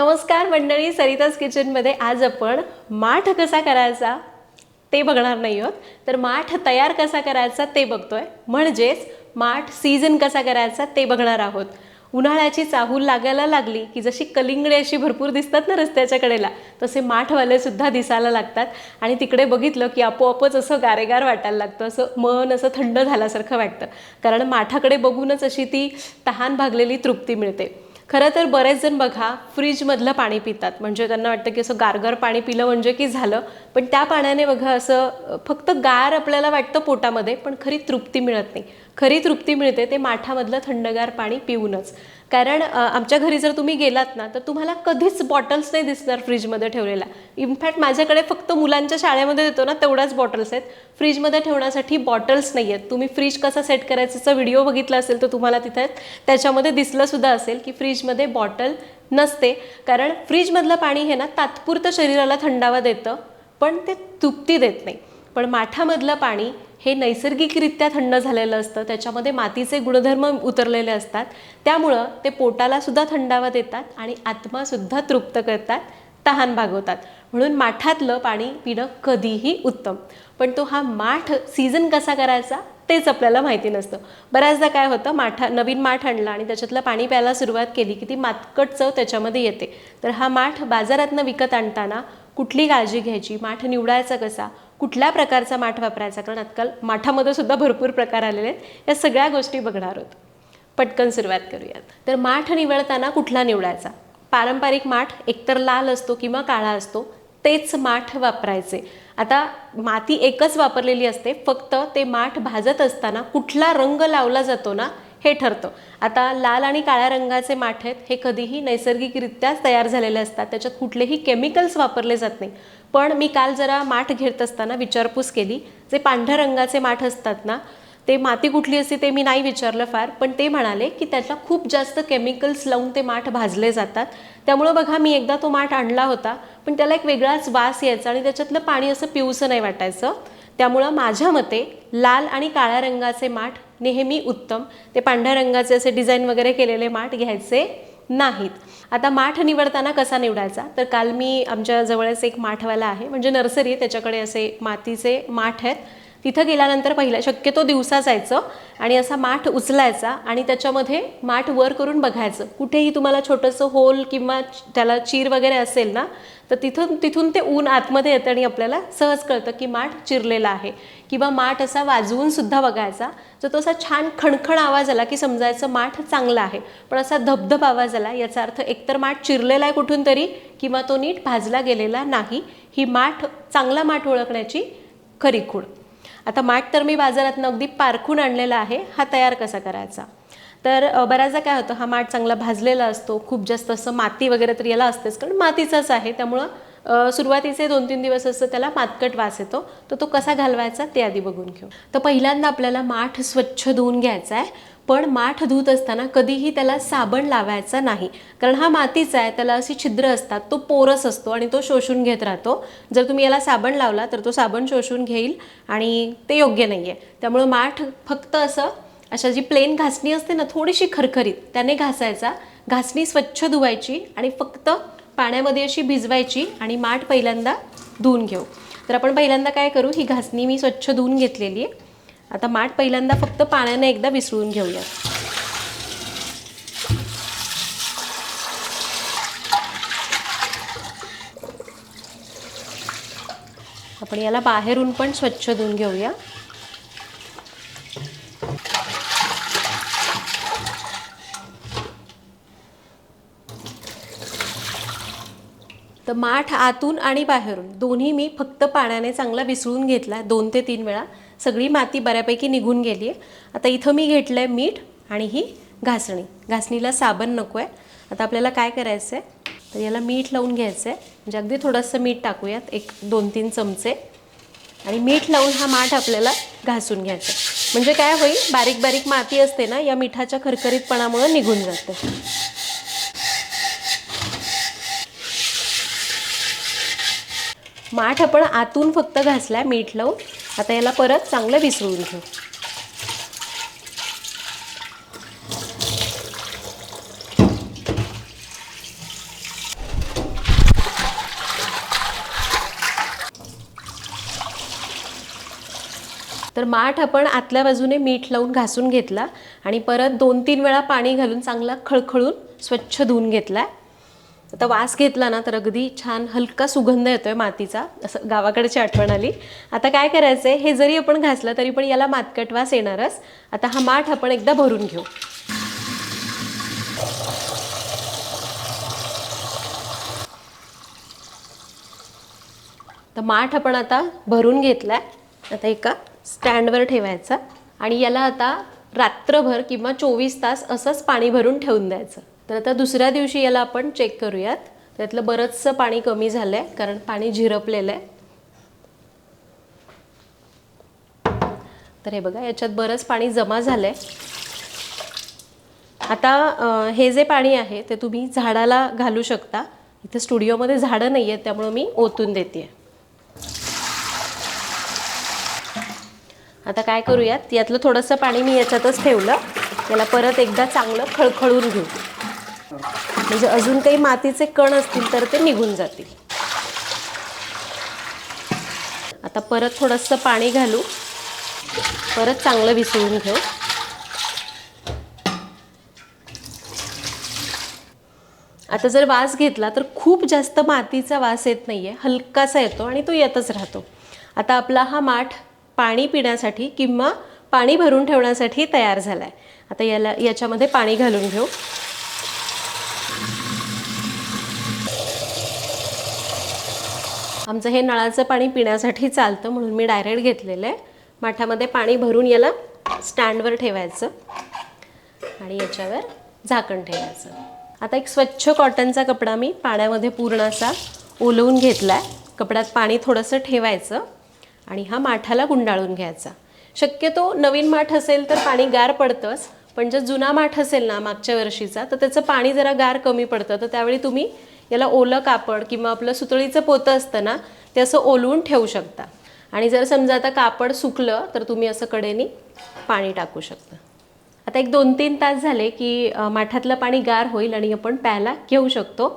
नमस्कार मंडळी सरिताज किचनमध्ये आज आपण माठ कसा करायचा ते बघणार नाही आहोत. तर माठ तयार कसा करायचा ते बघतोय. म्हणजेच माठ सीझन कसा करायचा ते बघणार आहोत. उन्हाळ्याची चाहूल लागायला लागली की जशी कलिंगडे अशी भरपूर दिसतात ना रस्त्याच्या कडेला तसे माठवाले सुद्धा दिसायला लागतात. आणि तिकडे बघितलं की आपोआपच असं गारेगार वाटायला लागतं असं मन असं थंड झाल्यासारखं वाटतं. कारण माठाकडे बघूनच अशी ती तहान भागलेली तृप्ती मिळते. खरं तर बरेच जण बघा फ्रीजमधलं पाणी पितात. म्हणजे त्यांना वाटतं की असं गारगार पाणी पिलं म्हणजे की झालं. पण त्या पाण्याने बघा असं फक्त गार आपल्याला वाटतं पोटामध्ये पण खरी तृप्ती मिळत नाही. खरी तृप्ती मिळते ते माठामधलं थंडगार पाणी पिऊनच. कारण आमच्या घरी जर तुम्ही गेलात ना तर तुम्हाला कधीच बॉटल्स नाही दिसणार फ्रीजमध्ये ठेवलेल्या. इनफॅक्ट माझ्याकडे फक्त मुलांच्या शाळेमध्ये देतो ना तेवढ्याच बॉटल्स आहेत. फ्रीजमध्ये ठेवण्यासाठी बॉटल्स नाही आहेत. तुम्ही फ्रीज कसा सेट करायचा व्हिडिओ बघितला असेल तर तुम्हाला तिथे त्याच्यामध्ये दिसलंसुद्धा असेल की फ्रीजमध्ये बॉटल नसते. कारण फ्रीजमधलं पाणी हे ना तात्पुरतं शरीराला थंडावा देतं पण ते तृप्ती देत नाही. पण माठामधलं पाणी हे नैसर्गिकरित्या थंड झालेलं असतं त्याच्यामध्ये मातीचे गुणधर्म उतरलेले असतात त्यामुळं ते पोटाला सुद्धा थंडावा देतात आणि आत्मासुद्धा तृप्त करतात तहान भागवतात. म्हणून माठातलं पाणी पिणं कधीही उत्तम. पण तो हा माठ सीझन कसा करायचा तेच आपल्याला माहिती नसतं. बऱ्याचदा काय होतं माठा नवीन माठ आणला आणि त्याच्यातलं पाणी प्यायला सुरुवात केली की ती मातकट चव त्याच्यामध्ये येते. तर हा माठ बाजारातनं विकत आणताना कुठली काळजी घ्यायची माठ निवडायचा कसा कुठल्या प्रकारचा माठ वापरायचा? कारण आजकाल माठामध्ये सुद्धा भरपूर प्रकार आलेले आहेत. या सगळ्या गोष्टी बघणार आहोत. पटकन सुरुवात करूयात. तर माठ निवडताना कुठला निवडायचा? पारंपरिक माठ एकतर लाल असतो किंवा काळा असतो तेच माठ वापरायचे. आता माती एकच वापरलेली असते फक्त ते माठ भाजत असताना कुठला रंग लावला जातो ना हे ठरतं. आता लाल आणि काळ्या रंगाचे माठ आहेत हे कधीही नैसर्गिकरित्याच तयार झालेले असतात. त्याच्यात कुठलेही केमिकल्स वापरले जात नाही. पण मी काल जरा माठ घेत असताना विचारपूस केली. जे पांढऱ्या रंगाचे माठ असतात ना ते माती कुठली असते ते मी नाही विचारलं फार. पण ते म्हणाले की त्याला खूप जास्त केमिकल्स लावून ते माठ भाजले जातात. त्यामुळं बघा मी एकदा तो माठ आणला होता पण त्याला एक वेगळाच वास यायचा आणि त्याच्यातलं पाणी असं पिऊसं नाही वाटायचं. त्यामुळं माझ्या मते लाल आणि काळ्या रंगाचे माठ नेहमी उत्तम. ते पांढऱ्या रंगाचे असे डिझाईन वगैरे केलेले माठ घ्यायचे नाहीत. आता माठ निवडताना कसा निवडायचा? तर काल मी आमच्या जवळच एक माठवाला आहे. म्हणजे नर्सरी आहे. त्याच्याकडे असे मातीचे माठ आहेत. तिथं गेल्यानंतर पहिल्या शक्यतो दिवसा जायचं आणि असा माठ उचलायचा आणि त्याच्यामध्ये माठ वर करून बघायचं. कुठेही तुम्हाला छोटंसं होल किंवा त्याला चीर वगैरे असेल ना तर तिथून तिथून ते ऊन आतमध्ये येतं आणि आपल्याला सहज कळतं की माठ चिरलेला आहे. किंवा माठ असा वाजवून सुद्धा बघायचा जर तो असा छान खणखण आवाज आला की समजायचं माठ चांगला आहे. पण असा धबधब आवाज आला याचा अर्थ एकतर माठ चिरलेला आहे कुठून तरी किंवा तो नीट भाजला गेलेला नाही ही माठ चांगला माठ ओळखण्याची खरी खूण. आता माठ तर मी बाजारातनं अगदी पारखून आणलेला आहे. हा तयार कसा करायचा? तर बऱ्याचदा काय होतं हा माठ चांगला भाजलेला असतो खूप जास्त असं माती वगैरे तर याला असतेच कारण मातीचाच आहे. त्यामुळं सुरुवातीचे दोन तीन दिवस असं त्याला मातकट वास येतो. तर तो कसा घालवायचा ते आधी बघून घेऊ. तर पहिल्यांदा आपल्याला माठ स्वच्छ धुवून घ्यायचा आहे पण माठ धुत असताना कधीही त्याला साबण लावायचा नाही. कारण हा मातीचा आहे त्याला अशी छिद्र असतात तो पोरस असतो आणि तो शोषून घेत राहतो. जर तुम्ही याला साबण लावला तर तो साबण शोषून घेईल आणि ते योग्य नाही आहे त्यामुळं माठ फक्त असं अशा जी प्लेन घासणी असते ना थोडीशी खरखरीत त्याने घासायचा. घासणी स्वच्छ धुवायची आणि फक्त पाण्यामध्ये अशी भिजवायची आणि माठ पहिल्यांदा धुवून घेऊ. तर आपण पहिल्यांदा काय करू ही घासणी मी स्वच्छ धुवून घेतलेली आहे. आता माठ पहिल्यांदा फक्त पाण्याने एकदा विसळून घेऊया. आपण याला बाहेरून पण स्वच्छ धुवून घेऊया. तर माठ आतून आणि बाहेरून दोन्ही मी फक्त पाण्याने चांगला विसळून घेतला दोन ते तीन वेळा. सगळी माती बऱ्यापैकी निघून गेली आहे. आता इथं मी घेतलं आहे मीठ आणि ही घासणी. घासणीला साबण नको आहे आता आपल्याला काय करायचं आहे तर याला मीठ लावून घ्यायचं आहे म्हणजे अगदी थोडंसं मीठ टाकूयात. एक दोन तीन चमचे. आणि मीठ लावून हा माठ आपल्याला घासून घ्यायचा आहे. म्हणजे काय होईल? बारीक बारीक माती असते ना या मिठाच्या खरखरीतपणामुळे निघून जाते. माठ आपण आतून फक्त घासलाय मीठ लावून. आता याला परत चांगलं विसळून घेऊ. तर माठ आपण आतल्या बाजूने मीठ लावून घासून घेतला आणि परत दोन तीन वेळा पाणी घालून चांगला खळखळून स्वच्छ धुवून घेतला आता वास घेतला ना तर अगदी छान हलका सुगंध येतोय मातीचा. असं गावाकडची आठवण आली. आता काय करायचं आहे हे जरी आपण घासलं तरी पण याला मातकट वास येणारच. आता हा माठ आपण एकदा भरून घेऊ. तर माठ आपण आता भरून घेतला आहे आता एका स्टँडवर ठेवायचा. आणि याला आता रात्रभर किंवा चोवीस तास असंच पाणी भरून ठेवून द्यायचं. तर आता दुसऱ्या दिवशी याला आपण चेक करूयात. त्यातलं बरंचसं पाणी कमी झालं आहे कारण पाणी झिरपलेलं आहे. तर हे बघा याच्यात बरंच पाणी जमा झालं आहे आता हे जे पाणी आहे ते तुम्ही झाडाला घालू शकता. इथं स्टुडिओमध्ये झाडं नाही आहेत त्यामुळं मी ओतून देते आता काय करूयात यातलं थोडंसं पाणी मी याच्यातच ठेवलं. याला परत एकदा चांगलं खळखळून घेऊ. म्हणजे अजून काही मातीचे कण असतील तर ते निघून जातील. आता परत थोडंसं पाणी घालू. परत चांगलं विसळून घेऊ. आता जर वास घेतला तर खूप जास्त मातीचा वास येत नाही आहे हलकासा येतो आणि तो येतच राहतो. आता आपला हा माठ पाणी पिण्यासाठी किंवा पाणी भरून ठेवण्यासाठी तयार झाला आहे आता याला याच्यामध्ये पाणी घालून घेऊ. आमचं हे नळाचं पाणी पिण्यासाठी चालतं म्हणून मी डायरेक्ट घेतलेलं आहे. माठामध्ये पाणी भरून याला स्टँडवर ठेवायचं आणि याच्यावर झाकण ठेवायचं. आता एक स्वच्छ कॉटनचा कपडा मी पाण्यामध्ये पूर्ण असा ओलवून घेतला आहे कपड्यात पाणी थोडंसं ठेवायचं आणि हा माठाला गुंडाळून घ्यायचा. शक्यतो नवीन माठ असेल तर पाणी गार पडतंच पण जर जुना माठ असेल ना मागच्या वर्षीचा तर त्याचं पाणी जरा गार कमी पडतं. तर त्यावेळी तुम्ही याला ओलं कापड किंवा आपलं सुतळीचं पोतं असतं ना ते असं ओलवून ठेवू शकता. आणि जर समजा आता कापड सुकलं तर तुम्ही असं कडेने पाणी टाकू शकता. आता एक दोन तीन तास झाले की माठातलं पाणी गार होईल आणि आपण प्यायला घेऊ शकतो.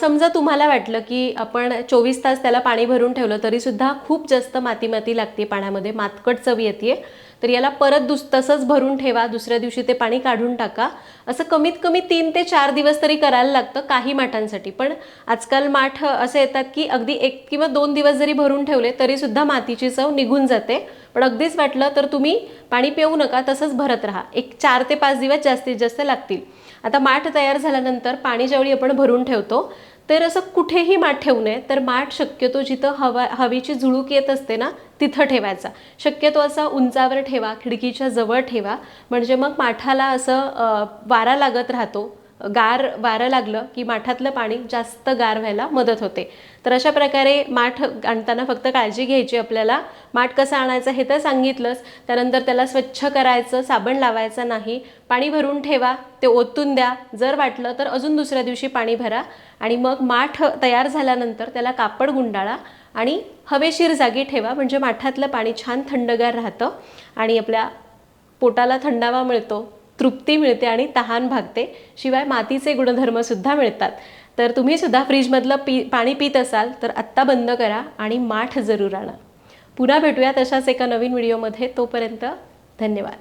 समजा तुम्हाला वाटलं की आपण चोवीस तास त्याला पाणी भरून ठेवलं तरीसुद्धा खूप जास्त माती माती लागते पाण्यामध्ये मातकट चव येते तर याला परत दुस तसंच भरून ठेवा. दुसऱ्या दिवशी ते पाणी काढून टाका. असं कमीत कमी तीन ते चार दिवस तरी करायला लागतं काही माठांसाठी. पण आजकाल माठ असे येतात की अगदी एक किंवा दोन दिवस जरी भरून ठेवले तरीसुद्धा मातीची चव निघून जाते. पण अगदीच वाटलं तर तुम्ही पाणी पिऊ नका तसंच भरत राहा. एक चार ते पाच दिवस जास्तीत जास्त लागतील. आता माठ तयार झाल्यानंतर पाणी ज्यावेळी आपण भरून ठेवतो तर असं कुठेही माठ ठेवू नये. तर माठ शक्यतो जिथं हवा हवेची झुळूक येत असते ना तिथं ठेवायचा. शक्यतो असा उंचावर ठेवा खिडकीच्या जवळ ठेवा. म्हणजे मग माठाला असं वारा लागत राहतो. गार वारं लागलं की माठातलं पाणी जास्त गार व्हायला मदत होते. तर अशा प्रकारे माठ आणताना फक्त काळजी घ्यायची आपल्याला. माठ कसं आणायचं हे तर सांगितलंच. त्यानंतर त्याला स्वच्छ करायचं साबण लावायचं नाही. पाणी भरून ठेवा ते ओतून द्या. जर वाटलं तर अजून दुसऱ्या दिवशी पाणी भरा. आणि मग माठ तयार झाल्यानंतर त्याला कापड गुंडाळा आणि हवेशीर जागी ठेवा. म्हणजे माठातलं पाणी छान थंडगार राहतं आणि आपल्या पोटाला थंडावा मिळतो. तृप्ती मिळते आणि तहान भागते. शिवाय मातीचे गुणधर्मसुद्धा मिळतात. तर तुम्ही सुद्धा फ्रीजमधलं पी पाणी पित असाल तर आत्ता बंद करा आणि माठ जरूर आणा. पुन्हा भेटूया तशाच एका नवीन व्हिडिओमध्ये. तोपर्यंत धन्यवाद.